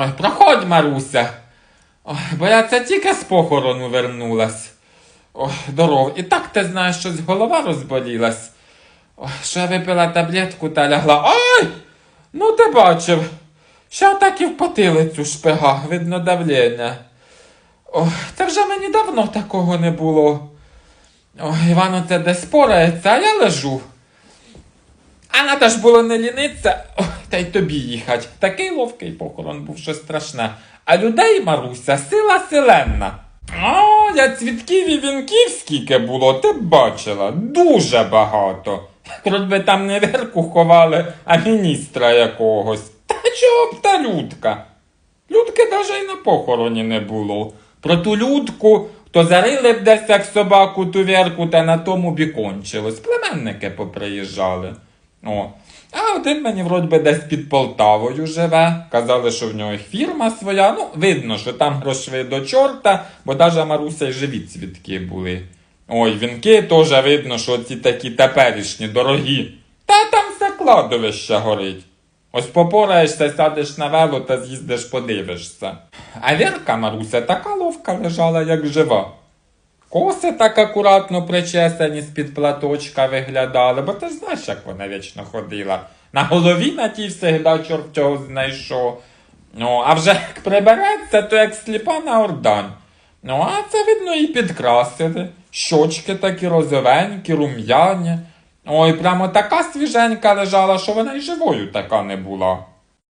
Ой, проходь, Маруся. Ой, бо я це тільки з похорону вернулась. Ой, здоров. І так ти знаєш, щось голова розболілась. Ой, що я випила таблетку та лягла. Ой! Ну ти бачив. Ще так і в потилицю шпига, видно давлення. Ой, це вже мені давно такого не було. Ой, Іван оце десь порається, а я лежу. А надо ж було не ліниться, та й тобі їхать. Такий ловкий похорон був що страшне. А людей, Маруся, сила селенна. О, я цвітків і вінків скільки було, ти б бачила. Дуже багато. Хоч би там не вірку ховали, а міністра якогось. Та чого б та людка? Людки навіть і на похороні не було. Про ту людку, то зарили б десь як собаку ту вірку, та на тому б і кончилось. Племенники поприїжджали. О. А один мені вроді би десь під Полтавою живе. Казали, що в нього фірма своя. Ну, видно, що там грошви до чорта, бо даже Маруся й живі цвітки були. Ой, вінки теж видно, що ці такі теперішні, дорогі. Та там все кладовище горить. Ось попораєшся, сядеш на вело та з'їздиш подивишся. А Вірка Маруся така ловка лежала, як жива. Коси так акуратно причесані з-під платочка виглядали, бо ти ж знаєш, як вона вічно ходила. На голові на тій всегда чорт чого знайшов. Ну, а вже як прибереться, то як сліпа на ордань. Ну, а це видно і підкрасили. Щочки такі розовенькі, рум'яні. Ой, прямо така свіженька лежала, що вона й живою така не була.